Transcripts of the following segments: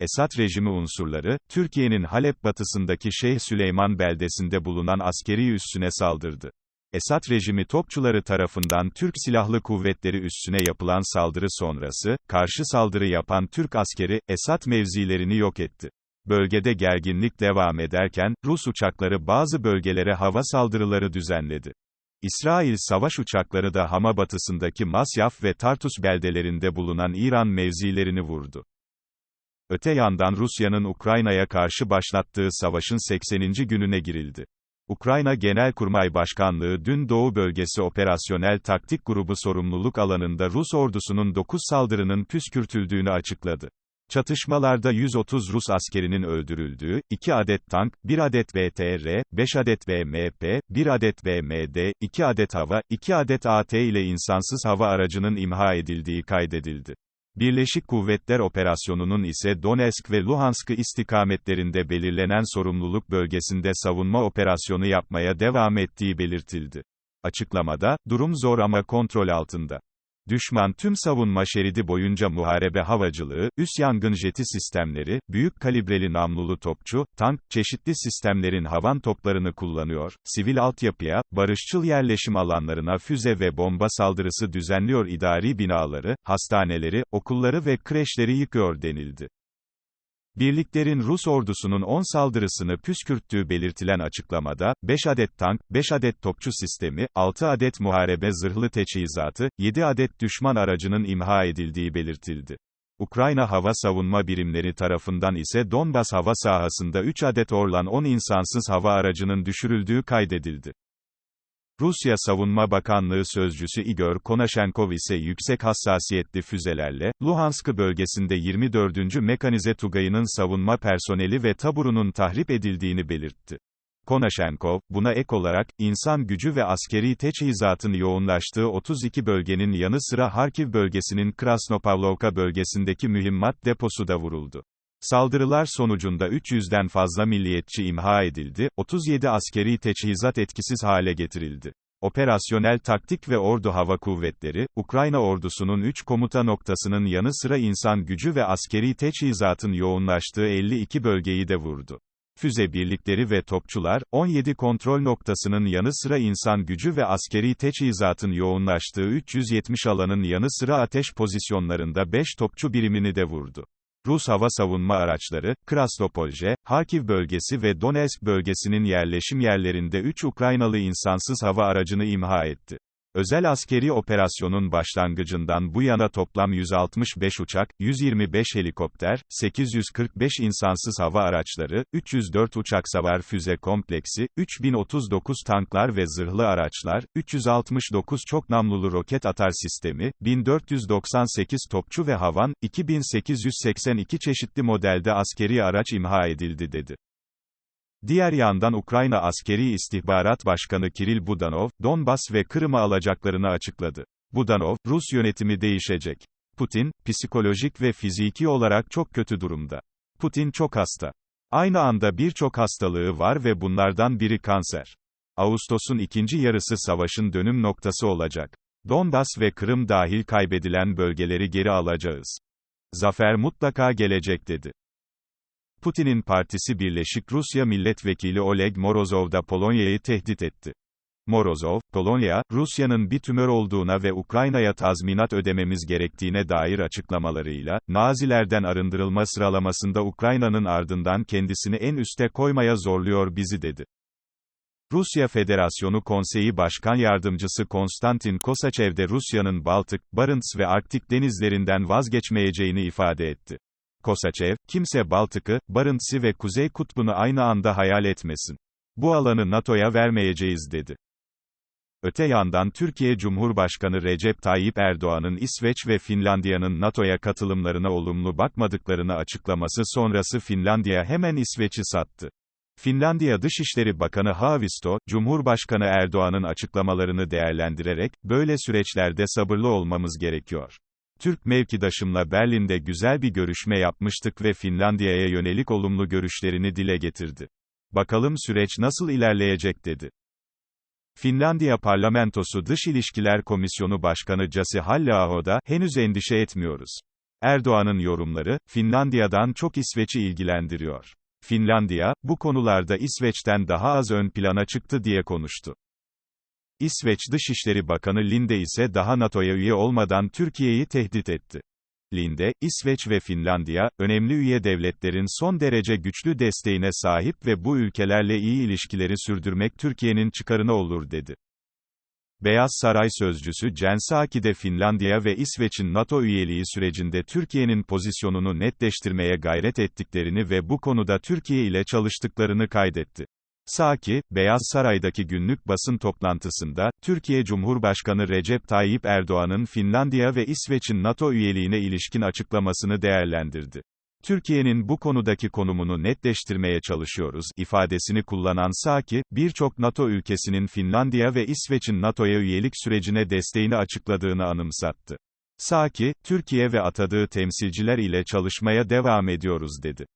Esad rejimi unsurları, Türkiye'nin Halep batısındaki Şeyh Süleyman beldesinde bulunan askeri üssüne saldırdı. Esad rejimi topçuları tarafından Türk Silahlı Kuvvetleri üssüne yapılan saldırı sonrası, karşı saldırı yapan Türk askeri, Esad mevzilerini yok etti. Bölgede gerginlik devam ederken, Rus uçakları bazı bölgelere hava saldırıları düzenledi. İsrail savaş uçakları da Hama batısındaki Masyaf ve Tartus beldelerinde bulunan İran mevzilerini vurdu. Öte yandan Rusya'nın Ukrayna'ya karşı başlattığı savaşın 80. gününe girildi. Ukrayna Genelkurmay Başkanlığı dün Doğu Bölgesi Operasyonel Taktik Grubu sorumluluk alanında Rus ordusunun 9 saldırının püskürtüldüğünü açıkladı. Çatışmalarda 130 Rus askerinin öldürüldüğü, 2 adet tank, 1 adet VTR, 5 adet VMP, 1 adet VMD, 2 adet hava, 2 adet AT ile insansız hava aracının imha edildiği kaydedildi. Birleşik Kuvvetler Operasyonu'nun ise Donetsk ve Luhansk istikametlerinde belirlenen sorumluluk bölgesinde savunma operasyonu yapmaya devam ettiği belirtildi. Açıklamada, durum zor ama kontrol altında. Düşman tüm savunma şeridi boyunca muharebe havacılığı, üs yangın jeti sistemleri, büyük kalibreli namlulu topçu, tank, çeşitli sistemlerin havan toplarını kullanıyor, sivil altyapıya, barışçıl yerleşim alanlarına füze ve bomba saldırısı düzenliyor idari binaları, hastaneleri, okulları ve kreşleri yıkıyor denildi. Birliklerin Rus ordusunun 10 saldırısını püskürttüğü belirtilen açıklamada, 5 adet tank, 5 adet topçu sistemi, 6 adet muharebe zırhlı teçhizatı, 7 adet düşman aracının imha edildiği belirtildi. Ukrayna hava savunma birimleri tarafından ise Donbas hava sahasında 3 adet Orlan 10 insansız hava aracının düşürüldüğü kaydedildi. Rusya Savunma Bakanlığı Sözcüsü Igor Konashenkov ise yüksek hassasiyetli füzelerle, Luhansk bölgesinde 24. Mekanize Tugayı'nın savunma personeli ve taburunun tahrip edildiğini belirtti. Konashenkov, buna ek olarak, insan gücü ve askeri teçhizatın yoğunlaştığı 32 bölgenin yanı sıra Harkiv bölgesinin Krasnopavlovka bölgesindeki mühimmat deposu da vuruldu. Saldırılar sonucunda 300'den fazla milliyetçi imha edildi, 37 askeri teçhizat etkisiz hale getirildi. Operasyonel taktik ve ordu hava kuvvetleri, Ukrayna ordusunun 3 komuta noktasının yanı sıra insan gücü ve askeri teçhizatın yoğunlaştığı 52 bölgeyi de vurdu. Füze birlikleri ve topçular, 17 kontrol noktasının yanı sıra insan gücü ve askeri teçhizatın yoğunlaştığı 370 alanın yanı sıra ateş pozisyonlarında 5 topçu birimini de vurdu. Rus hava savunma araçları, Krasnopolje, Harkiv bölgesi ve Donetsk bölgesinin yerleşim yerlerinde 3 Ukraynalı insansız hava aracını imha etti. Özel askeri operasyonun başlangıcından bu yana toplam 165 uçak, 125 helikopter, 845 insansız hava araçları, 304 uçak savar füze kompleksi, 3039 tanklar ve zırhlı araçlar, 369 çok namlulu roket atar sistemi, 1498 topçu ve havan, 2882 çeşitli modelde askeri araç imha edildi dedi. Diğer yandan Ukrayna Askeri İstihbarat Başkanı Kiril Budanov, Donbas ve Kırım'ı alacaklarını açıkladı. Budanov, Rus yönetimi değişecek. Putin, psikolojik ve fiziki olarak çok kötü durumda. Putin çok hasta. Aynı anda birçok hastalığı var ve bunlardan biri kanser. Ağustos'un ikinci yarısı savaşın dönüm noktası olacak. Donbas ve Kırım dahil kaybedilen bölgeleri geri alacağız. Zafer mutlaka gelecek dedi. Putin'in partisi Birleşik Rusya Milletvekili Oleg Morozov da Polonya'yı tehdit etti. Morozov, Polonya, Rusya'nın bir tümör olduğuna ve Ukrayna'ya tazminat ödememiz gerektiğine dair açıklamalarıyla, Nazilerden arındırılma sıralamasında Ukrayna'nın ardından kendisini en üste koymaya zorluyor bizi dedi. Rusya Federasyonu Konseyi Başkan Yardımcısı Konstantin Kosaçev de Rusya'nın Baltık, Barents ve Arktik denizlerinden vazgeçmeyeceğini ifade etti. Kosaçev, kimse Baltık'ı, Barınts'i ve Kuzey Kutbu'nu aynı anda hayal etmesin. Bu alanı NATO'ya vermeyeceğiz dedi. Öte yandan Türkiye Cumhurbaşkanı Recep Tayyip Erdoğan'ın İsveç ve Finlandiya'nın NATO'ya katılımlarına olumlu bakmadıklarını açıklaması sonrası Finlandiya hemen İsveç'i sattı. Finlandiya Dışişleri Bakanı Haavisto, Cumhurbaşkanı Erdoğan'ın açıklamalarını değerlendirerek, böyle süreçlerde sabırlı olmamız gerekiyor. Türk mevkidaşımla Berlin'de güzel bir görüşme yapmıştık ve Finlandiya'ya yönelik olumlu görüşlerini dile getirdi. Bakalım süreç nasıl ilerleyecek dedi. Finlandiya Parlamentosu Dış İlişkiler Komisyonu Başkanı Jussi halla da, henüz endişe etmiyoruz. Erdoğan'ın yorumları, Finlandiya'dan çok İsveç'i ilgilendiriyor. Finlandiya, bu konularda İsveç'ten daha az ön plana çıktı diye konuştu. İsveç Dışişleri Bakanı Linde ise daha NATO'ya üye olmadan Türkiye'yi tehdit etti. Linde, İsveç ve Finlandiya, önemli üye devletlerin son derece güçlü desteğine sahip ve bu ülkelerle iyi ilişkileri sürdürmek Türkiye'nin çıkarına olur dedi. Beyaz Saray sözcüsü Jen Psaki Finlandiya ve İsveç'in NATO üyeliği sürecinde Türkiye'nin pozisyonunu netleştirmeye gayret ettiklerini ve bu konuda Türkiye ile çalıştıklarını kaydetti. Saki, Beyaz Saray'daki günlük basın toplantısında, Türkiye Cumhurbaşkanı Recep Tayyip Erdoğan'ın Finlandiya ve İsveç'in NATO üyeliğine ilişkin açıklamasını değerlendirdi. Türkiye'nin bu konudaki konumunu netleştirmeye çalışıyoruz, ifadesini kullanan Saki, birçok NATO ülkesinin Finlandiya ve İsveç'in NATO'ya üyelik sürecine desteğini açıkladığını anımsattı. Saki, Türkiye ve atadığı temsilciler ile çalışmaya devam ediyoruz dedi.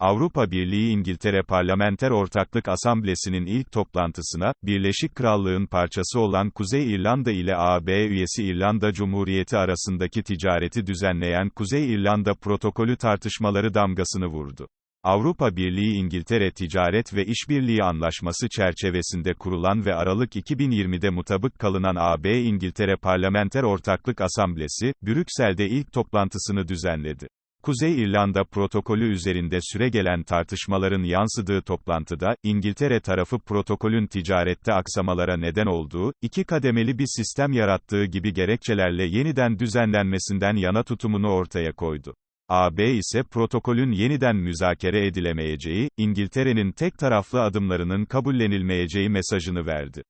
Avrupa Birliği İngiltere Parlamenter Ortaklık Asamblesi'nin ilk toplantısına, Birleşik Krallığın parçası olan Kuzey İrlanda ile AB üyesi İrlanda Cumhuriyeti arasındaki ticareti düzenleyen Kuzey İrlanda protokolü tartışmaları damgasını vurdu. Avrupa Birliği İngiltere Ticaret ve İşbirliği Anlaşması çerçevesinde kurulan ve Aralık 2020'de mutabık kalınan AB İngiltere Parlamenter Ortaklık Asamblesi, Brüksel'de ilk toplantısını düzenledi. Kuzey İrlanda protokolü üzerinde süregelen tartışmaların yansıdığı toplantıda, İngiltere tarafı protokolün ticarette aksamalara neden olduğu, iki kademeli bir sistem yarattığı gibi gerekçelerle yeniden düzenlenmesinden yana tutumunu ortaya koydu. AB ise protokolün yeniden müzakere edilemeyeceği, İngiltere'nin tek taraflı adımlarının kabullenilmeyeceği mesajını verdi.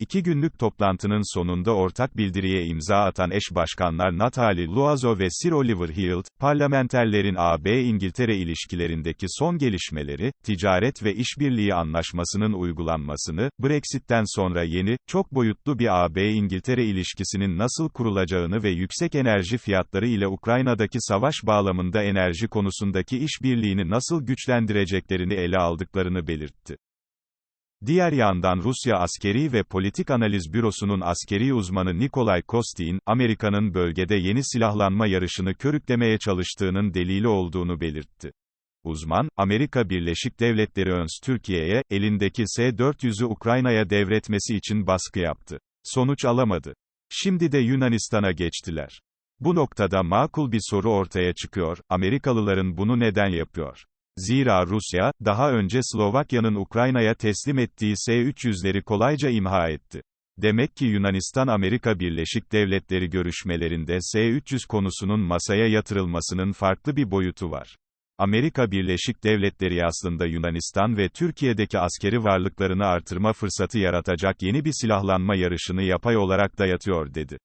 İki günlük toplantının sonunda ortak bildiriye imza atan eş başkanlar Natalie Loazo ve Sir Oliver Hilt, parlamenterlerin AB-İngiltere ilişkilerindeki son gelişmeleri, ticaret ve işbirliği anlaşmasının uygulanmasını, Brexit'ten sonra yeni, çok boyutlu bir AB-İngiltere ilişkisinin nasıl kurulacağını ve yüksek enerji fiyatları ile Ukrayna'daki savaş bağlamında enerji konusundaki işbirliğini nasıl güçlendireceklerini ele aldıklarını belirtti. Diğer yandan Rusya Askeri ve Politik Analiz Bürosu'nun askeri uzmanı Nikolay Kostin, Amerika'nın bölgede yeni silahlanma yarışını körüklemeye çalıştığının delili olduğunu belirtti. Uzman, Amerika Birleşik Devletleri ÖNS Türkiye'ye, elindeki S-400'ü Ukrayna'ya devretmesi için baskı yaptı. Sonuç alamadı. Şimdi de Yunanistan'a geçtiler. Bu noktada makul bir soru ortaya çıkıyor, Amerikalıların bunu neden yapıyor? Zira Rusya, daha önce Slovakya'nın Ukrayna'ya teslim ettiği S-300'leri kolayca imha etti. Demek ki Yunanistan Amerika Birleşik Devletleri görüşmelerinde S-300 konusunun masaya yatırılmasının farklı bir boyutu var. Amerika Birleşik Devletleri aslında Yunanistan ve Türkiye'deki askeri varlıklarını artırma fırsatı yaratacak yeni bir silahlanma yarışını yapay olarak dayatıyor dedi.